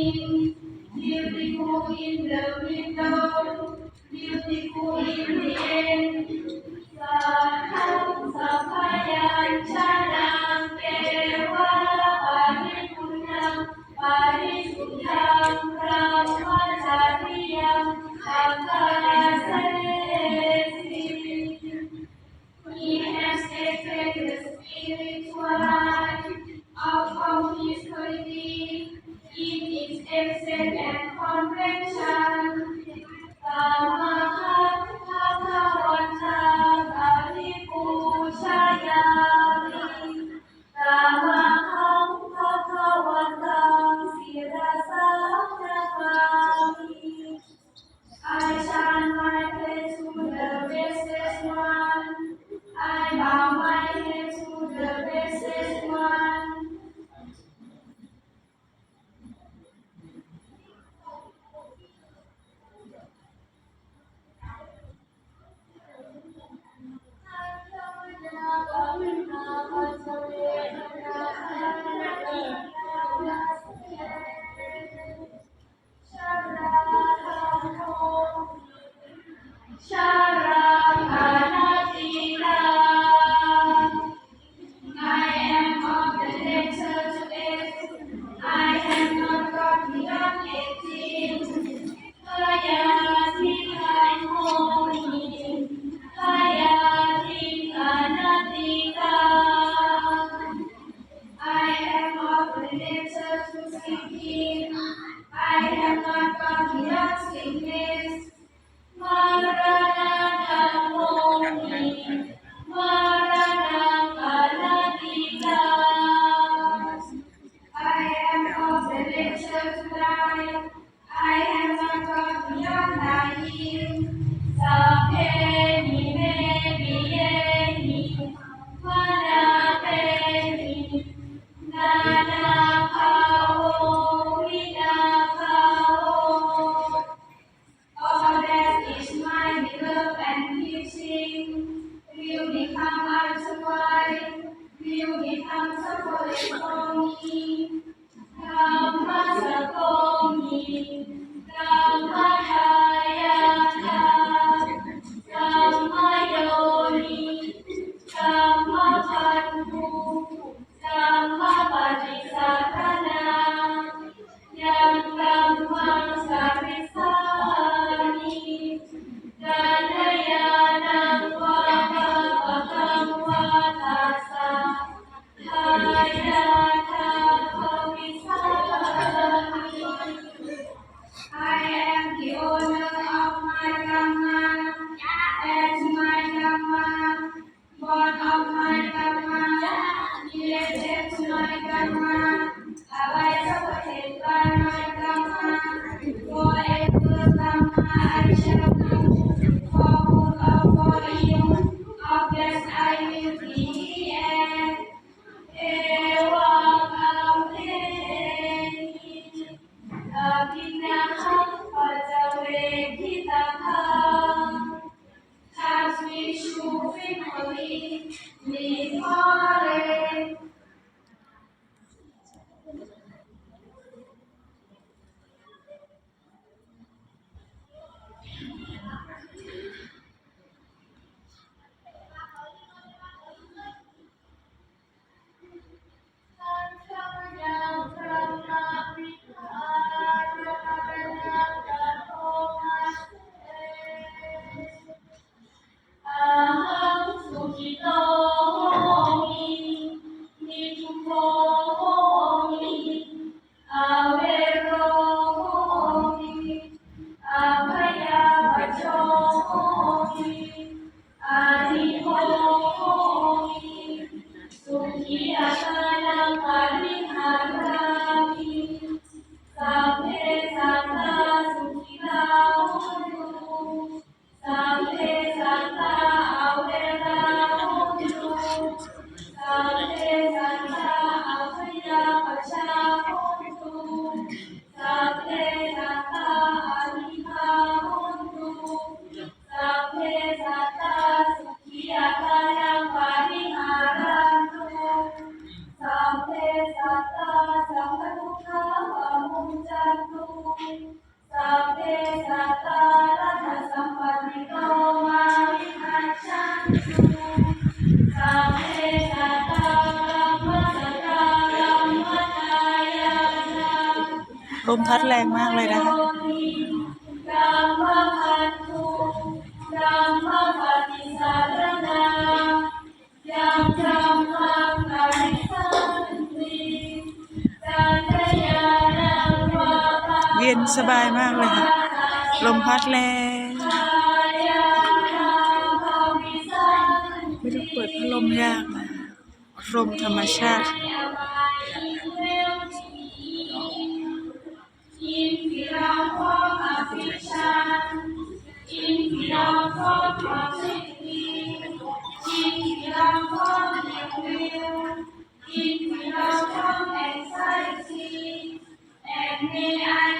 beginning, beautiful in the window, beautiful in the end. นสบายมากเลยค่ะ ลมพัดแรงไม่ต้องเปิดพัดลมยากนะลมธรรมชาติ And may I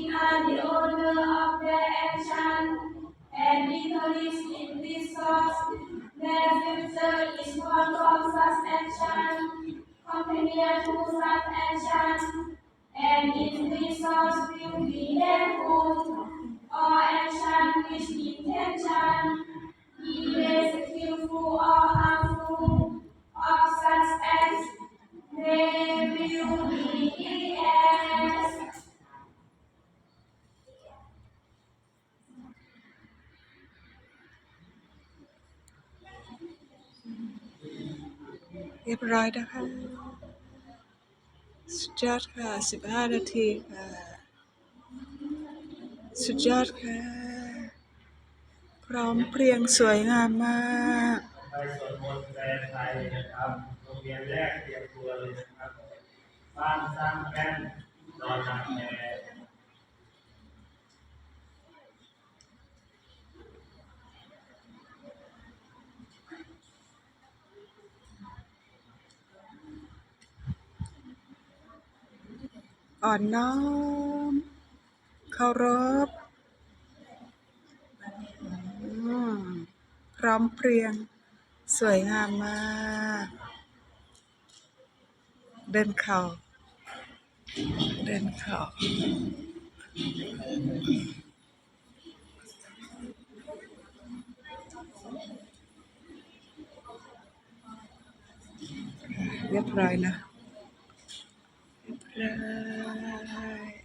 tensor is called cross suspension, companion to and in resource will be helpful or action which บร้อยนะคะสุดยอดค่ะสิบห้านาทีค่ะ สุดยอดค่ะ พร้อมเพรียงสวยงามมากไปสวดมนต์แปลไทยนะครับโรงเรียนแรกเตรียมตัวเลยนะครับบ้านสร้างแป้นนอนหลับแอร อ่อนน้อมเคารพพร้อมเพรียง สวยงามมาก เดินเข่า เดินเข่าเรียบร้อยนะ night.